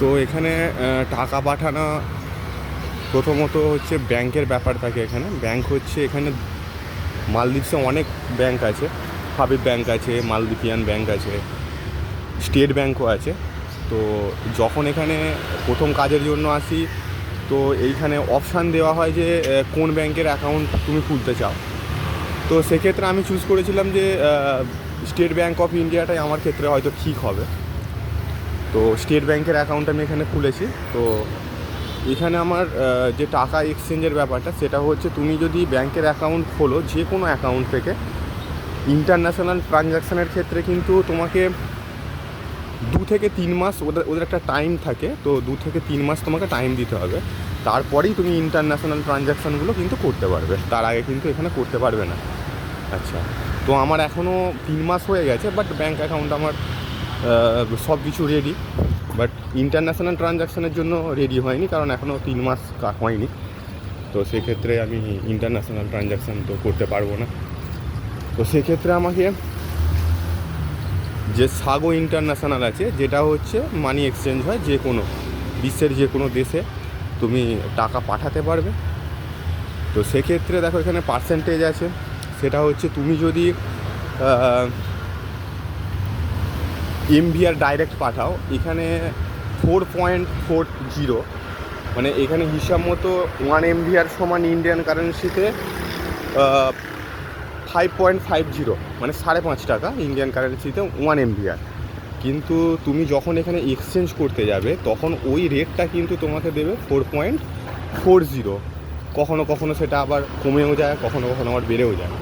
তো এখানে টাকা পাঠানো প্রথমত হচ্ছে ব্যাংকের ব্যাপার থাকে এখানে। ব্যাংক হচ্ছে এখানে মালদ্বীপসে অনেক ব্যাংক আছে। হাবিব ব্যাংক আছে, মালদ্বীপিয়ান ব্যাংক আছে, স্টেট ব্যাংকও আছে। তো যখন এখানে প্রথম কাজের জন্য আসি, তো এইখানে অপশান দেওয়া হয় যে কোন ব্যাংকের অ্যাকাউন্ট তুমি খুলতে চাও। তো সেক্ষেত্রে আমি চুজ করেছিলাম যে স্টেট ব্যাংক অফ ইন্ডিয়াটাই আমার ক্ষেত্রে হয়তো ঠিক হবে। তো স্টেট ব্যাংকের অ্যাকাউন্ট আমি এখানে খুলেছি। তো এখানে আমার যে টাকা এক্সচেঞ্জের ব্যাপারটা, সেটা হচ্ছে তুমি যদি ব্যাংকের অ্যাকাউন্ট খোলো, যে কোনো অ্যাকাউন্ট থেকে ইন্টারন্যাশনাল ট্রানজ্যাকশানের ক্ষেত্রে কিন্তু তোমাকে দু থেকে তিন মাস ওদের ওদের একটা টাইম থাকে। তো দু থেকে তিন মাস তোমাকে টাইম দিতে হবে। তারপরেই তুমি ইন্টারন্যাশনাল ট্রানজ্যাকশানগুলো কিন্তু করতে পারবে। তার আগে কিন্তু এখানে করতে পারবে না। আচ্ছা। তো আমার এখনও তিন মাস হয়ে গেছে বাট ব্যাঙ্ক অ্যাকাউন্ট আমার সব কিছু রেডি বাট ইন্টারন্যাশনাল ট্রানজ্যাকশানের জন্য রেডি হয়নি, কারণ এখনও তিন মাস হয়নি। তো সেক্ষেত্রে আমি ইন্টারন্যাশনাল ট্রানজ্যাকশান তো করতে পারব না। তো সেক্ষেত্রে আমাকে যে সাগো ইন্টারন্যাশনাল আছে, যেটা হচ্ছে মানি এক্সচেঞ্জ হয় যে কোনো, বিশ্বের যে কোনো দেশে তুমি টাকা পাঠাতে পারবে। তো সেক্ষেত্রে দেখো এখানে পার্সেন্টেজ আছে, সেটা হচ্ছে তুমি যদি এমভিআর ডাইরেক্ট পাঠাও। এখানে ফোর পয়েন্ট ফোর জিরো মানে এখানে হিসাব মতো ওয়ান এমভিআর সমান ইন্ডিয়ান কারেন্সিতে ফাইভ পয়েন্ট ফাইভ জিরো মানে সাড়ে পাঁচ টাকা ইন্ডিয়ান কারেন্সিতে ওয়ান এমভিআর কিন্তু তুমি যখন এখানে এক্সচেঞ্জ করতে যাবে, তখন ওই রেটটা কিন্তু তোমাকে দেবে ফোর পয়েন্ট ফোর জিরো কখনো কখনো সেটা আবার কমেও যায়, কখনো কখনো আবার বেড়েও যায়।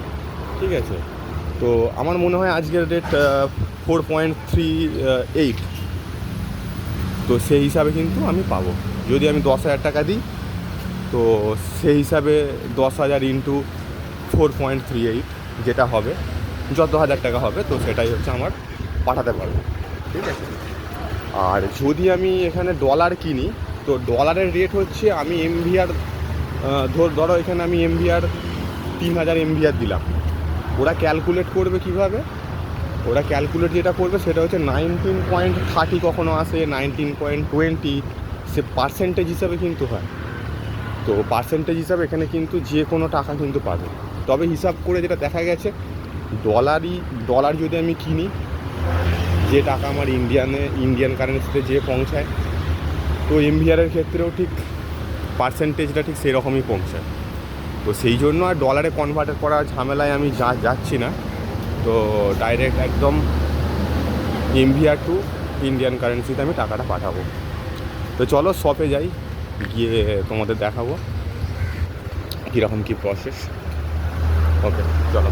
ঠিক আছে? তো আমার মনে হয় আজকের rate four point three eight তো সেই হিসাবে কিন্তু আমি পাবো। যদি আমি দশ হাজার টাকা দিই, তো সেই হিসাবে দশ হাজার into four point three eight যেটা হবে, যত হাজার টাকা হবে, তো সেটাই হচ্ছে আমার পাঠাতে পারব। ঠিক আছে? আর যদি আমি এখানে ডলার কিনি, তো ডলারের রেট হচ্ছে আমি এমভিআর ধর, ধরো এখানে আমি এমভিআর তিন হাজার এমভিআর দিলাম। ওরা ক্যালকুলেট করবে কীভাবে? ওরা ক্যালকুলেট যেটা করবে সেটা হচ্ছে নাইনটিন পয়েন্ট থার্টি কখনো আসে নাইনটিন পয়েন্ট টোয়েন্টি সে পার্সেন্টেজ হিসাবে কিন্তু হয়। তো পার্সেন্টেজ হিসাবে এখানে কিন্তু যে কোনো টাকা কিন্তু পাবে। তবে হিসাব করে যেটা দেখা গেছে ডলারই ডলার যদি আমি কিনি, যে টাকা আমার ইন্ডিয়ানে ইন্ডিয়ান কারেন্সিতে যে পৌঁছায়, তো এমভিআরের ক্ষেত্রেও ঠিক পার্সেন্টেজটা ঠিক সেরকমই পৌঁছায়। তো সেই জন্য আর ডলারে কনভার্ট করার ঝামেলায় আমি যা, যাচ্ছি না। তো ডাইরেক্ট একদম ইন্ডিয়া টু ইন্ডিয়ান কারেন্সিতে আমি টাকাটা পাঠাবো। তো চলো শপে যাই, গিয়ে তোমাদের দেখাবো। কীরকম কী প্রসেস ওকে চলো।